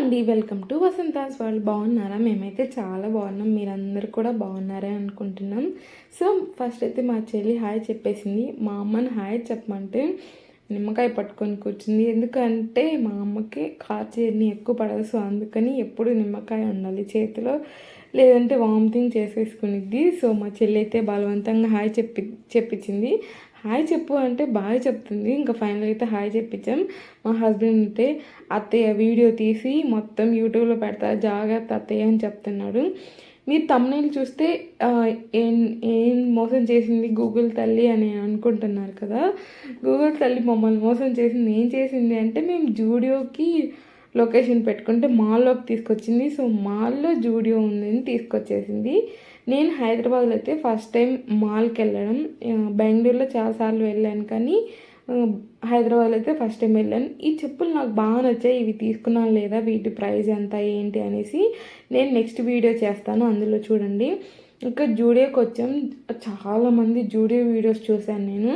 అండి welcome to Vasantha's వాళ్ళు బాగున్నారా? మేమైతే చాలా బాగున్నాం. మీరందరూ కూడా బాగున్నారే అనుకుంటున్నాం. సో ఫస్ట్ అయితే మా చెల్లి హాయ్ చెప్పేసింది. మా అమ్మని హాయ్ చెప్పమంటే నిమ్మకాయ పట్టుకొని కూర్చుంది. ఎందుకంటే మా అమ్మకి కాచేరిని ఎక్కువ పడదు. సో అందుకని ఎప్పుడు నిమ్మకాయ ఉండాలి. చేతిలో లేదంటే వామిటింగ్ చేసేసుకునిద్ది. సో మా చెల్లి అయితే బలవంతంగా హాయ్ చెప్పి చెప్పించింది హాయ్ చెప్పు అంటే బాగా చెప్తుంది. ఇంకా ఫైనల్ అయితే హాయ్ చెప్పించాం. మా హస్బెండ్ అయితే అత్తయ్య వీడియో తీసి మొత్తం యూట్యూబ్లో పెడతా జాగ్రత్త అత్తయ్య అని చెప్తున్నాడు. మీరు తమ్నైల్ చూస్తే ఏం ఏం మోసం చేసింది గూగుల్ తల్లి అని అనుకుంటున్నారు కదా. గూగుల్ తల్లి మమ్మల్ని మోసం చేసింది ఏం చేసింది అంటే మేము జూడియోకి లొకేషన్ పెట్టుకుంటే మాల్లోకి తీసుకొచ్చింది. సో మాల్లో జూడియో ఉందని తీసుకొచ్చేసింది. నేను హైదరాబాద్లో అయితే ఫస్ట్ టైం మాల్కి వెళ్ళడం. బెంగళూరులో చాలాసార్లు వెళ్ళాను కానీ హైదరాబాద్లో అయితే ఫస్ట్ టైం వెళ్ళాను. ఈ చెప్పులు నాకు బాగా నచ్చాయి. ఇవి తీసుకున్నాను లేదా? వీటి ప్రైస్ ఎంత? ఏంటి? అనేసి నేను నెక్స్ట్ వీడియో చేస్తాను. అందులో చూడండి. ఇంకా జూడియోకి వచ్చాం. చాలామంది జూడియో వీడియోస్ చూశాను నేను.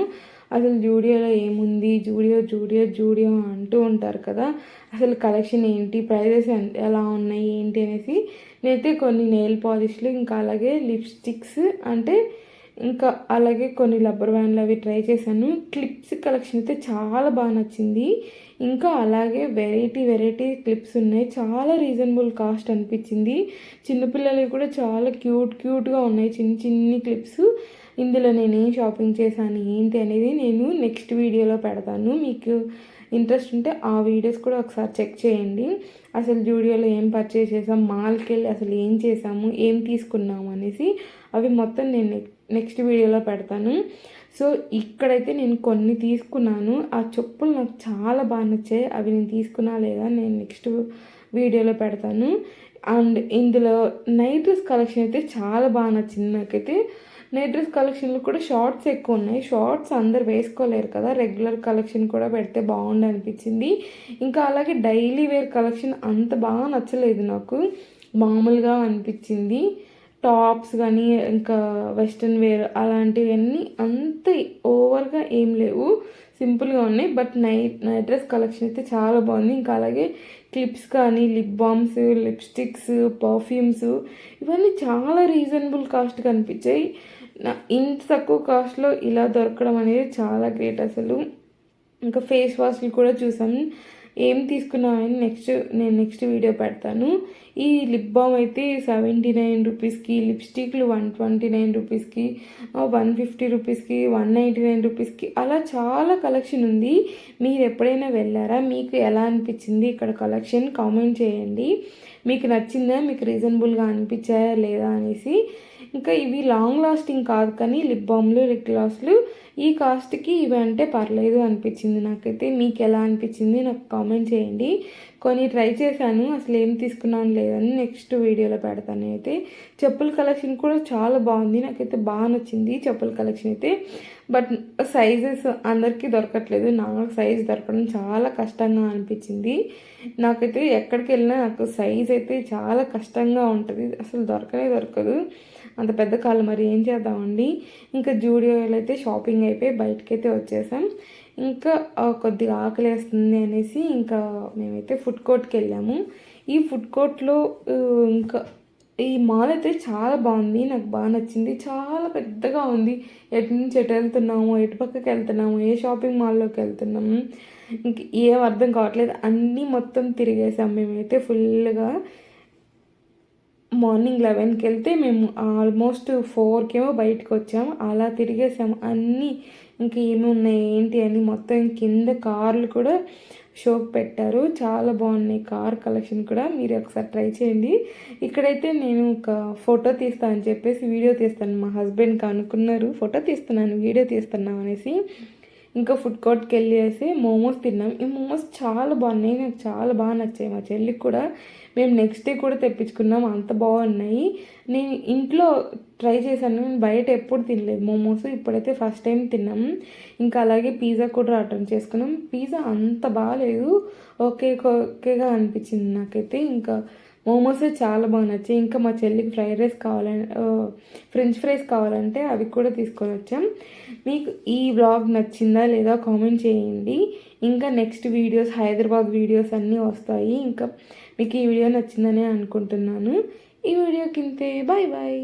అసలు జూడియోలో ఏముంది? జూడియో జూడియో జూడియో అంటూ ఉంటారు కదా. అసలు కలెక్షన్ ఏంటి? ప్రైజెస్ ఎలా ఉన్నాయి? ఏంటి? అనేసి నేనైతే కొన్ని నెయిల్ పాలిష్లు ఇంకా అలాగే లిప్స్టిక్స్ అంటే ఇంకా అలాగే కొన్ని రబ్బర్ బ్యాండ్లు అవి ట్రై చేశాను. క్లిప్స్ కలెక్షన్ అయితే చాలా బాగా నచ్చింది. ఇంకా అలాగే వెరైటీ వెరైటీ క్లిప్స్ ఉన్నాయి. చాలా రీజనబుల్ కాస్ట్ అనిపించింది. చిన్నపిల్లలవి కూడా చాలా క్యూట్ క్యూట్గా ఉన్నాయి. చిన్న చిన్ని క్లిప్స్. ఇందులో నేను ఏం షాపింగ్ చేశాను ఏంటి అనేది నేను నెక్స్ట్ వీడియోలో పెడతాను. మీకు ఇంట్రెస్ట్ ఉంటే ఆ వీడియోస్ కూడా ఒకసారి చెక్ చేయండి. అసలు జూడియోలో ఏం పర్చేస్ చేసాం మాల్కి వెళ్ళి అసలు ఏం చేసాము ఏం తీసుకున్నాము అనేసి అవి మొత్తం నేను నెక్స్ట్ వీడియోలో పెడతాను. సో ఇక్కడైతే నేను కొన్ని తీసుకున్నాను. ఆ చెప్పులు నాకు చాలా బాగా నచ్చాయి. అవి నేను తీసుకున్నా లేదా నేను నెక్స్ట్ వీడియోలో పెడతాను. అండ్ ఇందులో నైట్ డ్రెస్ కలెక్షన్ అయితే చాలా బాగా నచ్చింది నాకైతే. నైట్ డ్రెస్ కలెక్షన్లు కూడా షార్ట్స్ ఎక్కువ ఉన్నాయి. షార్ట్స్ అందరు వేసుకోలేరు కదా. రెగ్యులర్ కలెక్షన్ కూడా పెడితే బాగుండు అనిపించింది. ఇంకా అలాగే డైలీ వేర్ కలెక్షన్ అంత బాగా నచ్చలేదు నాకు. మామూలుగా అనిపించింది. టాప్స్ కానీ ఇంకా వెస్ట్రన్ వేర్ అలాంటివన్నీ అంత ఓవర్గా ఏం లేవు. సింపుల్గా ఉన్నాయి. But night night dress collection అయితే చాలా బాగుంది. ఇంకా అలాగే క్లిప్స్ కానీ లిప్ బామ్స్ లిప్స్టిక్స్ పర్ఫ్యూమ్స్ ఇవన్నీ చాలా రీజనబుల్ కాస్ట్ కనిపించాయి. ఇంత తక్కువ కాస్ట్లో ఇలా దొరకడం అనేది చాలా గ్రేట్ అసలు. ఇంకా ఫేస్ వాష్లు కూడా చూసాం. ఏం తీసుకున్నామని నెక్స్ట్ నేను నెక్స్ట్ వీడియో పెడతాను. ఈ లిప్ బామ్ అయితే సెవెంటీ నైన్ రూపీస్కి లిప్స్టిక్లు వన్ ట్వంటీ నైన్ రూపీస్కి వన్ ఫిఫ్టీ రూపీస్కి వన్ నైంటీ నైన్ రూపీస్కి అలా చాలా కలెక్షన్ ఉంది. మీరు ఎప్పుడైనా వెళ్ళారా? మీకు ఎలా అనిపించింది ఇక్కడ కలెక్షన్ కామెంట్ చేయండి. మీకు నచ్చిందా? మీకు రీజనబుల్గా అనిపించాయా? లేదా అనేసి. ఇంకా ఇవి లాంగ్ లాస్టింగ్ కాదు కానీ లిప్ బామ్లు లిప్ గ్లాస్లు ఈ కాస్ట్కి ఇవి అంటే పర్లేదు అనిపించింది నాకైతే. మీకు ఎలా అనిపించింది నాకు కామెంట్ చేయండి. కొన్ని ట్రై చేశాను అసలు ఏం తీసుకున్నాను లేదని నెక్స్ట్ వీడియోలో పెడతాను అయితే. చెప్పుల కలెక్షన్ కూడా చాలా బాగుంది నాకైతే బాగా నచ్చింది చెప్పుల కలెక్షన్ అయితే. బట్ సైజెస్ అందరికీ దొరకట్లేదు నాకు సైజ్ దొరకడం చాలా కష్టంగా అనిపించింది. నాకైతే ఎక్కడికి వెళ్ళినా నాకు సైజ్ అయితే చాలా కష్టంగా ఉంటుంది అసలు దొరకనే దొరకదు. అంత పెద్ద కాలు మరి ఏం చేద్దామండి? ఇంకా జూడియోలో అయితే షాపింగ్ అయిపోయి బయటకైతే వచ్చేసాం. ఇంకా కొద్దిగా ఆకలి వేస్తుంది అనేసి ఇంకా మేమైతే ఫుడ్ కోర్ట్కి వెళ్ళాము. ఈ ఫుడ్ కోర్ట్లో ఇంకా ఈ మాల్ అయితే చాలా బాగుంది. నాకు బాగా నచ్చింది. చాలా పెద్దగా ఉంది. ఎటు నుంచి ఎటు వెళ్తున్నాము ఎటు పక్కకి వెళ్తున్నాము ఏ షాపింగ్ మాల్లోకి వెళ్తున్నాము ఇంక ఏం అర్థం కావట్లేదు. అన్నీ మొత్తం తిరిగేసాం. మేమైతే ఫుల్గా మార్నింగ్ లెవెన్కి వెళ్తే మేము ఆల్మోస్ట్ ఫోర్కేమో బయటకు వచ్చాము అలా తిరిగేసాము. అన్నీ ఇంకా ఏమి ఉన్నాయి ఏంటి అని మొత్తం కింద కార్లు కూడా షోకి పెట్టారు. చాలా బాగున్నాయి కార్ కలెక్షన్ కూడా. మీరు ఒకసారి ట్రై చేయండి. ఇక్కడైతే నేను ఒక ఫోటో తీస్తాను అని చెప్పేసి వీడియో తీస్తాను. మా హస్బెండ్కి అనుకున్నారు ఫోటో తీస్తున్నాను వీడియో తీస్తున్నాం అనేసి. ఇంకా ఫుడ్ కోర్ట్కి వెళ్ళేసి మోమోస్ తిన్నాం. ఈ మోమోస్ చాలా బాగున్నాయి. నాకు చాలా బాగా నచ్చాయి. మా చెల్లికి కూడా మేము నెక్స్ట్ డే కూడా తెప్పించుకున్నాం. అంత బాగున్నాయి. నేను ఇంట్లో ట్రై చేశాను. నేను బయట ఎప్పుడు తినలేదు మోమోస్ ఇప్పుడైతే ఫస్ట్ టైం తిన్నాం. ఇంకా అలాగే పిజ్జా కూడా ఆర్డర్ చేసుకున్నాం. పిజ్జా అంత బాగాలేదు ఓకే ఓకేగా అనిపించింది నాకైతే. ఇంకా మోమోస్ చాలా బాగా నచ్చాయి. ఇంకా మా చెల్లికి ఫ్రైడ్ రైస్ కావాలని ఫ్రెంచ్ ఫ్రైస్ కావాలంటే అవి కూడా తీసుకొని వచ్చాం. మీకు ఈ బ్లాగ్ నచ్చిందా లేదా కామెంట్ చేయండి. ఇంకా నెక్స్ట్ వీడియోస్ హైదరాబాద్ వీడియోస్ అన్నీ వస్తాయి. ఇంకా మీకు ఈ వీడియో నచ్చిందని అనుకుంటున్నాను. ఈ వీడియో ఇంతే. Bye bye.